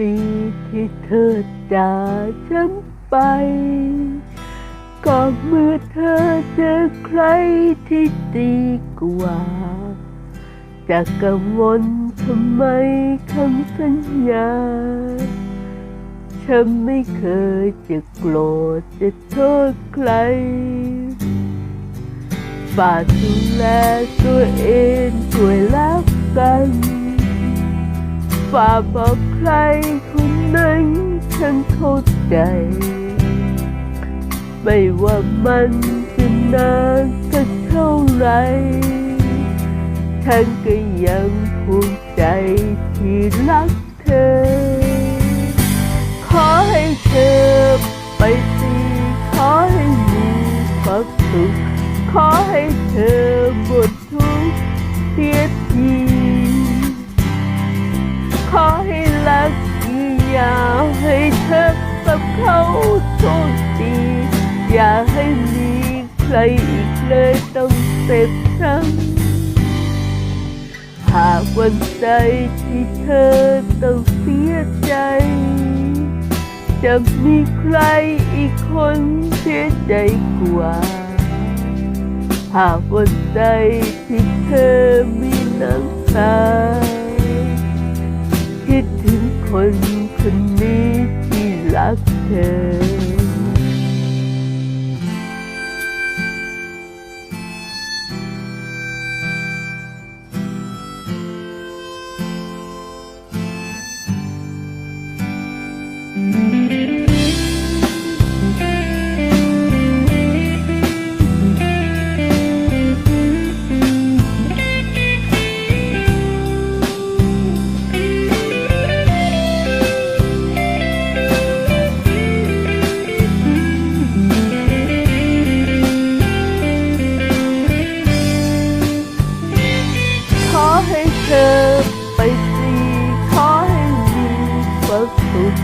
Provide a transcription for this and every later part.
ให้เธอจากฉันไป ก็เมื่อเธอเจอใครที่ดีกว่า จะกังวลทำไมคำสัญญา ฉันไม่เคยจะโกรธจะโทษใครฝากดูแลตัวเองด้วยล้วกัน ฝากบอกใครคนนั้นฉันเข้าใจ ไม่ว่ามันจะนานสักเท่าไร ฉันก็ยังภูมิใจที่รักเธอ ขอให้เธอไปสีขอให้มีความสุขขอให้เธอหมดทุกข์เสียที ขอให้รักอยืนยาให้เธอกับเขาโชคดีอย่าให้มีใครอีกเลยต้องเจ็บช้ำหากวันใดที่เธอต้องเสียใจ จะมีใครอีกคนเสียใจกว่าหากวันใดที่เธอมีน้ำ คนคนนี้ที่รักเธอ ธอไปสีขอให้มีความสุข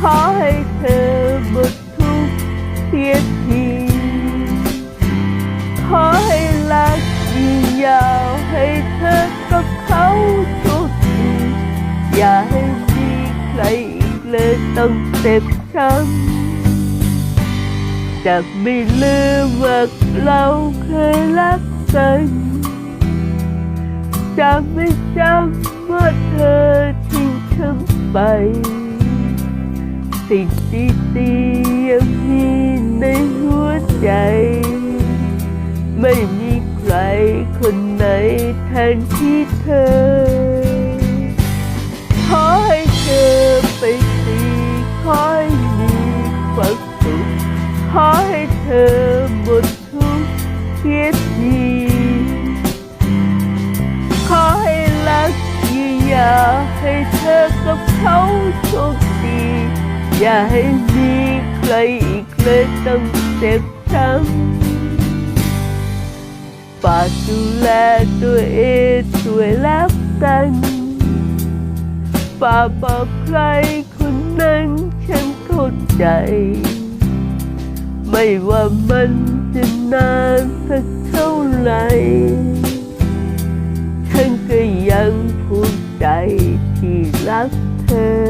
ขอให้เธอหมดทุกข์เสียทีขอให้รักยืนยาวให้เธอกับเขาโชคดีอย่าให้มีใครอีกเลยต้องเจ็บช้ำจะไม่ลืมว่าเราเคยรักกัน จะไม่จำว่าเธอทิ้งฉันไป สิ่งดีๆยังมีในหัวใจ ไม่มีใครคนไหนแทนที่เธอ ขอให้เธอไปสีขอให้มีความสุขขอให้เธอหมดทุกข์เสีย ให้เธอกับเขาโชคดี อย่าให้มีใครอีกเลยต้องเจ็บช้ำฝากดูแลตัวเองด้วยแล้วกันฝากบอกใครคนนั้นฉันเข้าใจ ไม่ว่ามันจะนานสักเท่าไหร่ ฉัน